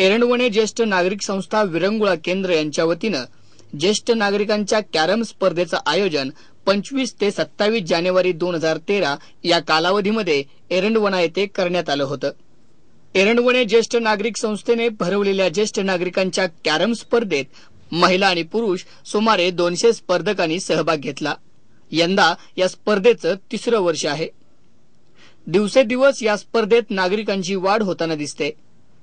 एरंडवणे ज्येष्ठ नागरिक संस्था विरंगुळा केंद्र यांच्या वतीनं ज्येष्ठ नागरिकांच्या कॅरम स्पर्धेचं आयोजन पंचवीस ते सत्तावीस जानेवारी दोन हजार तेरा या कालावधीमध्ये एरंडवणा येथे करण्यात आलं होतं. एरंडवणे ज्येष्ठ नागरिक संस्थेने भरवलेल्या ज्येष्ठ नागरिकांच्या कॅरम स्पर्धेत महिला आणि पुरुष सुमारे दोनशे स्पर्धकांनी सहभाग घेतला. यंदा या स्पर्धेचं तिसरं वर्ष आहे. दिवसेदिवस या स्पर्धेत नागरिकांची वाढ होताना दिसते.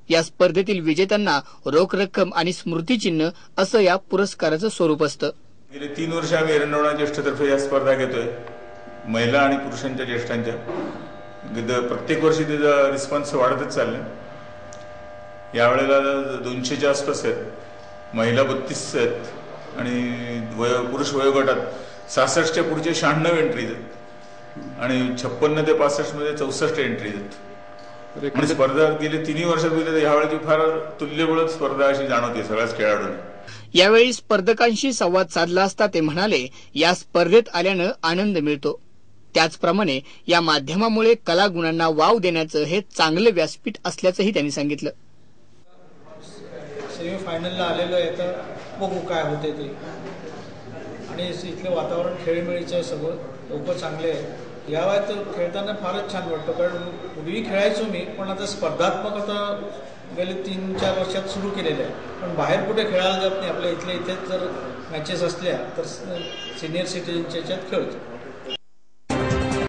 या स्पर्धेतील विजेत्यांना रोख रक्कम आणि स्मृतिचिन्ह असं या पुरस्काराचं स्वरूप असतं. गेले तीन वर्ष आम्ही एरंडवणा ज्येष्ठतर्फे या स्पर्धा घेतोय. महिला आणि पुरुषांच्या ज्येष्ठांच्या. प्रत्येक वर्षी त्याचा रिस्पॉन्स वाढतच चाललाय यावेळेला दोनशेच्या आसपास आहेत. महिला बत्तीस आहेत. आणि वयो पुरुष वयोगटात सहासष्टच्या पुढचे शहाण्णव एंट्रीज आहेत. आणि छप्पन्न ते पासष्टमध्ये चौसष्ट एंट्रीज आहेत. आणि स्पर्धा गेली तिन्ही वर्षात बघितलं यावेळेची फार तुल्यबळ स्पर्धा अशी जाणवते सगळ्याच खेळाडूंनी. यावेळी स्पर्धकांशी संवाद साधला असता ते म्हणाले या स्पर्धेत आल्यानं आनंद मिळतो. त्याचप्रमाणे या माध्यमामुळे कलागुणांना वाव देण्याचं हे चांगलं व्यासपीठ असल्याचंही त्यांनी सांगितलं. सेमीफायनलला आलेलो आहे तर बघू काय होते ते. आणि इथलं वातावरण खेळीमेळीचं आहे सगळं लोक चांगले आहे या वयात तर खेळताना फारच छान वाटतं. कारण पूर्वी खेळायचो मी पण आता स्पर्धात्मक आता गेले तीन चार वर्षात सुरू केलेलं आहे. पण बाहेर कुठे खेळायला जात नाही आपल्या इथल्या इथेच जर मॅचेस असल्या तर सिनियर सिटीजनच्या याच्यात खेळतो.